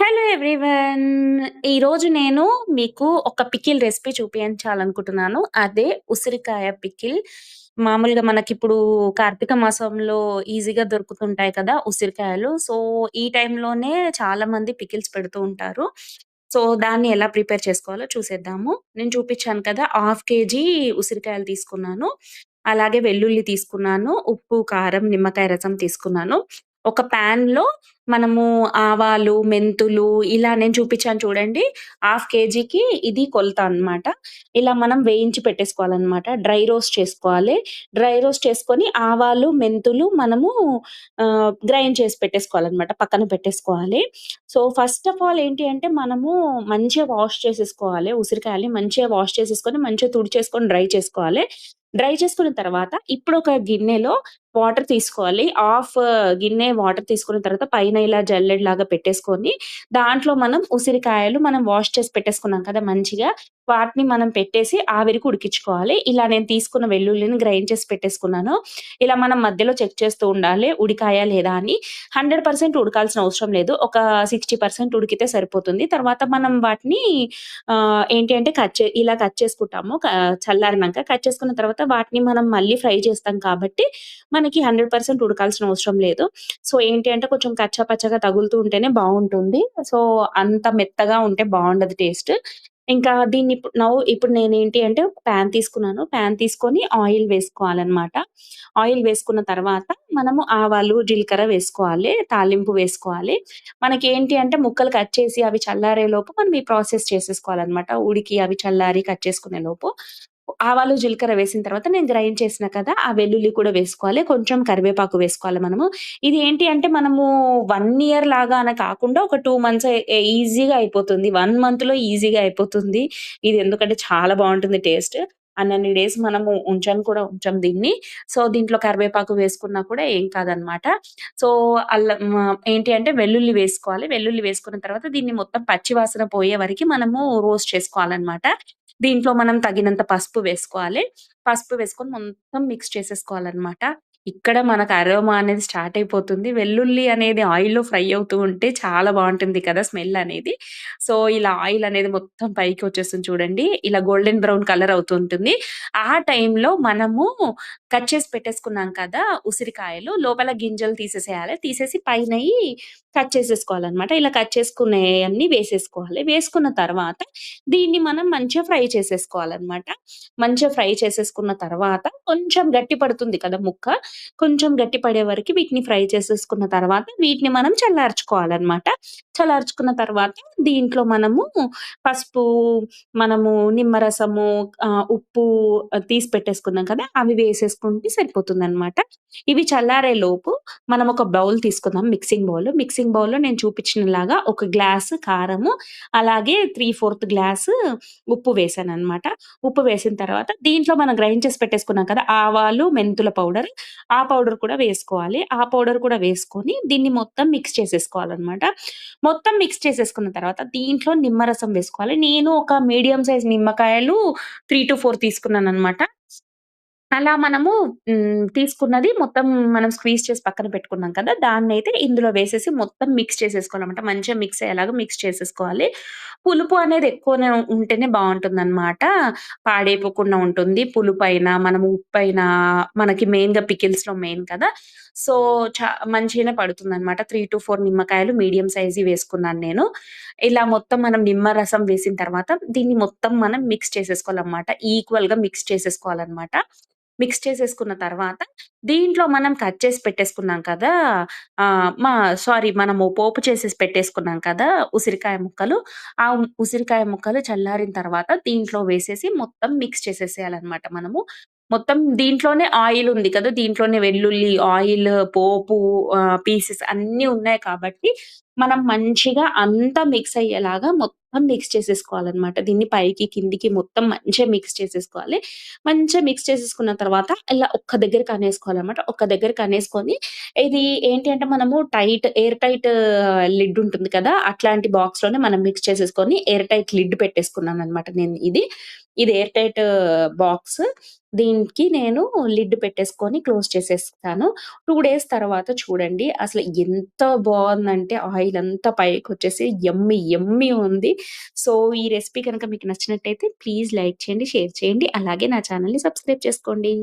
Hello everyone! ఈరోజు నేను మీకు ఒక పికిల్ రెసిపీ చూపించాలనుకుంటున్నాను. అదే ఉసిరికాయ పికిల్. మామూలుగా మనకి ఇప్పుడు కార్తీక మాసంలో ఈజీగా దొరుకుతుంటాయి కదా! ఉసిరికాయలు. సో, ఈ టైంలోనే చాలామంది పికిల్స్ పెడుతూ ఉంటారు. సో, దాన్ని ఎలా ప్రిపేర్ చేసుకోవాలో చూసేద్దాము. నేను చూపించాను కదా! హాఫ్ కేజీ ఉసిరికాయలు తీసుకున్నాను. అలాగే వెల్లుల్లి తీసుకున్నాను. ఉప్పు, కారం, నిమ్మకాయ రసం తీసుకున్నాను. ఒక పాన్‌లో మనము ఆవాలు, మెంతులు ఇలా నేను చూపించాను చూడండి. హాఫ్ కేజీకి ఇది కొలత అన్నమాట. ఇలా మనం వేయించి పెట్టేసుకోవాలన్నమాట. డ్రై రోస్ట్ చేసుకోవాలి. డ్రై రోస్ట్ చేసుకొని ఆవాలు, మెంతులు మనము గ్రైండ్ చేసి పెట్టేసుకోవాలన్నమాట. పక్కన పెట్టేసుకోవాలి. సో, ఫస్ట్ ఆఫ్ ఆల్ ఏంటి అంటే మనము మంచిగా వాష్ చేసేసుకోవాలి. ఉసిరికాయలు మంచిగా వాష్ చేసేసుకొని, మంచిగా తుడిచేసుకొని డ్రై చేసుకోవాలి. డ్రై చేసుకున్న తర్వాత ఇప్పుడు ఒక గిన్నెలో వాటర్ తీసుకోవాలి. హాఫ్ గిన్నె వాటర్ తీసుకున్న తర్వాత పైన ఇలా జల్లెడలాగా పెట్టేసుకొని, దాంట్లో మనం ఉసిరికాయలు మనం వాష్ చేసి పెట్టేసుకున్నాం కదా మంచిగా, వాటిని మనం పెట్టేసి ఆవిరికి ఉడికించుకోవాలి. ఇలా నేను తీసుకున్న వెల్లుల్లిని గ్రైండ్ చేసి పెట్టేసుకున్నాను. ఇలా మనం మధ్యలో చెక్ చేస్తూ ఉండాలి. ఉడికాయా లేదా అని. 100% ఉడకాల్సిన అవసరం లేదు. ఒక 60% ఉడికితే సరిపోతుంది. తర్వాత మనం వాటిని ఏంటి అంటే కట్ చే ఇలా కట్ చేసుకుంటాము. చల్లారినాక కట్ చేసుకున్న తర్వాత వాటిని మనం మళ్ళీ ఫ్రై చేస్తాం కాబట్టి, మనకి 100% ఉడకాల్సిన అవసరం లేదు. సో, ఏంటి అంటే కొంచెం కచ్చా పచ్చగా తగులుతూ ఉంటేనే బాగుంటుంది సో, అంత మెత్తగా ఉంటే బాగుండదు టేస్ట్. ఇంకా దీన్ని ఇప్పుడు నౌ ఇప్పుడు నేను ఏంటి అంటే ఒక పాన్ తీసుకున్నాను. పాన్ తీసుకొని ఆయిల్ వేసుకోవాలన్నమాట. ఆయిల్ వేసుకున్న తర్వాత మనము ఆవాలు, జీలకర్ర వేసుకోవాలి. తాలింపు వేసుకోవాలి. మనకి ఏంటి అంటే ముక్కలు కట్ చేసి అవి చల్లారేలోపు మనం ఈ ప్రాసెస్ చేసేసుకోవాలన్నమాట. ఉడికి అవి చల్లారి కట్ చేసుకునే లోపు ఆవాలు, జీలకర్ర వేసిన తర్వాత నేను గ్రైండ్ చేసిన కదా! ఆ వెల్లుల్లి కూడా వేసుకోవాలి. కొంచెం కరివేపాకు వేసుకోవాలి మనము. ఇది ఏంటి అంటే మనము వన్ ఇయర్ లాగా అని కాకుండా ఒక టూ మంత్స్ ఈజీగా అయిపోతుంది. 1 మంత్‌లో ఈజీగా అయిపోతుంది. ఇది ఎందుకంటే చాలా బాగుంటుంది టేస్ట్. అన్నన్ని డేస్ మనము ఉంచను కూడా ఉంచం దీన్ని. సో, దీంట్లో కరివేపాకు వేసుకున్నా కూడా ఏం కాదనమాట. సో, అల్లం ఏంటి అంటే వెల్లుల్లి వేసుకోవాలి. వెల్లుల్లి వేసుకున్న తర్వాత దీన్ని మొత్తం పచ్చివాసన పోయే వరకు మనము రోస్ట్ చేసుకోవాలన్నమాట దీంట్లో మనం తగినంత పసుపు వేసుకోవాలి. పసుపు వేసుకొని మొత్తం మిక్స్ చేసేసుకోవాలన్నమాట ఇక్కడ మనకు అరోమా అనేది స్టార్ట్ అయిపోతుంది. వెల్లుల్లి అనేది ఆయిల్‌లో ఫ్రై అవుతూ ఉంటే చాలా బాగుంటుంది కదా! స్మెల్ అనేది. సో, ఇలా ఆయిల్ అనేది మొత్తం పైకి వచ్చేస్తుంది చూడండి. ఇలా గోల్డెన్ బ్రౌన్ కలర్ అవుతూ ఉంటుంది. ఆ టైంలో మనము కట్ చేసి పెట్టేసుకున్నాం కదా! ఉసిరికాయలు లోపల గింజలు తీసేసేయాలి. తీసేసి పైనయి కట్ చేసేసుకోవాలన్నమాట ఇలా కట్ చేసుకునేయన్నీ వేసేసుకోవాలి. వేసుకున్న తర్వాత దీన్ని మనం మంచిగా ఫ్రై చేసేసుకోవాలన్నమాట మంచిగా ఫ్రై చేసేసుకున్న తర్వాత కొంచెం గట్టి పడుతుంది కదా ముక్క. కొంచెం గట్టి పడే వరకు వీటిని ఫ్రై చేసేసుకున్న తర్వాత వీటిని మనం చల్లార్చుకోవాలన్నమాట చల్లార్చుకున్న తర్వాత దీంట్లో మనము పసుపు, మనము నిమ్మరసము, ఉప్పు తీసి పెట్టేసుకున్నాం కదా! అవి వేసేసుకుంటే సరిపోతుందనమాట. ఇవి చల్లారే లోపు మనం ఒక బౌల్ తీసుకుందాం మిక్సింగ్ బౌల్. మిక్సింగ్ బౌల్‌లో నేను చూపించినలాగా ఒక గ్లాసు కారము, అలాగే 3/4 గ్లాసు ఉప్పు వేసాను అనమాట ఉప్పు వేసిన తర్వాత దీంట్లో మనం గ్రైండ్ చేసి పెట్టేసుకున్నాం కదా! ఆవాలు, మెంతుల పౌడర్. ఆ పౌడర్ కూడా వేసుకోవాలి. ఆ పౌడర్ కూడా వేసుకొని దీన్ని మొత్తం మిక్స్ చేసేసుకోవాలన్నమాట మొత్తం మిక్స్ చేసేసుకున్న తర్వాత దీంట్లో నిమ్మరసం వేసుకోవాలి. నేను ఒక మీడియం సైజ్ నిమ్మకాయలు త్రీ టు ఫోర్ తీసుకున్నాను అనమాట అలా మనము తీసుకున్నది మొత్తం మనం స్క్వీజ్ చేసి పక్కన పెట్టుకున్నాం కదా! దాన్ని అయితే ఇందులో వేసేసి మొత్తం మిక్స్ చేసేసుకోవాలన్నమాట మంచిగా మిక్స్ అయ్యేలాగా మిక్స్ చేసేసుకోవాలి. పులుపు అనేది ఎక్కువనే ఉంటేనే బాగుంటుంది అనమాట పాడైపోకుండా ఉంటుంది. పులుపు అయినా మనం ఉప్పు అయినా మనకి మెయిన్‌గా పికిల్స్‌లో మెయిన్ కదా! సో, చ మంచిగానే పడుతుంది అనమాట త్రీ టు ఫోర్ నిమ్మకాయలు మీడియం సైజ్ వేసుకున్నాను నేను. ఇలా మొత్తం మనం నిమ్మరసం వేసిన తర్వాత దీన్ని మొత్తం మనం మిక్స్ చేసేసుకోవాలనమాట. ఈక్వల్‌గా మిక్స్ చేసేసుకోవాలన్నమాట మిక్స్ చేసేసుకున్న తర్వాత దీంట్లో మనం కట్ చేసి పెట్టేసుకున్నాం కదా! మా సారీ మనము పోపు చేసేసి పెట్టేసుకున్నాం కదా! ఉసిరికాయ ముక్కలు. ఆ ఉసిరికాయ ముక్కలు చల్లారిన తర్వాత దీంట్లో వేసేసి మొత్తం మిక్స్ చేసేసేయాలన్నమాట మనము. మొత్తం దీంట్లోనే ఆయిల్ ఉంది కదా! దీంట్లోనే వెల్లుల్లి, ఆయిల్, పోపు పీసెస్ అన్నీ ఉన్నాయి కాబట్టి మనం మంచిగా అంతా మిక్స్ అయ్యేలాగా మొత్తం మిక్స్ చేసేసుకోవాలనమాట. దీన్ని పైకి, కిందికి మొత్తం మంచిగా మిక్స్ చేసేసుకోవాలి. మంచిగా మిక్స్ చేసేసుకున్న తర్వాత ఇలా ఒక్క దగ్గర కనేసుకోవాలన్నమాట ఒక్క దగ్గర కనేసుకొని ఇది ఏంటి అంటే మనము టైట్ ఎయిర్ టైట్ లిడ్ ఉంటుంది కదా! అట్లాంటి బాక్స్‌లోనే మనం మిక్స్ చేసేసుకొని ఎయిర్ టైట్ లిడ్ పెట్టేసుకున్నాననమాట నేను ఇది. ఇది ఎయిర్ టైట్ బాక్స్. దీనికి నేను లిడ్ పెట్టేసుకొని క్లోజ్ చేసేస్తాను. టూ డేస్ తర్వాత చూడండి అసలు ఎంత బాగుందంటే ఆయిల్ అంతా పైకొచ్చేసి ఎమ్మి ఎమ్మి ఉంది. సో, ఈ రెసిపీ కనుక మీకు నచ్చినట్టయితే ప్లీజ్ లైక్ చేయండి, షేర్ చేయండి. అలాగే నా ఛానల్ని సబ్స్క్రైబ్ చేసుకోండి.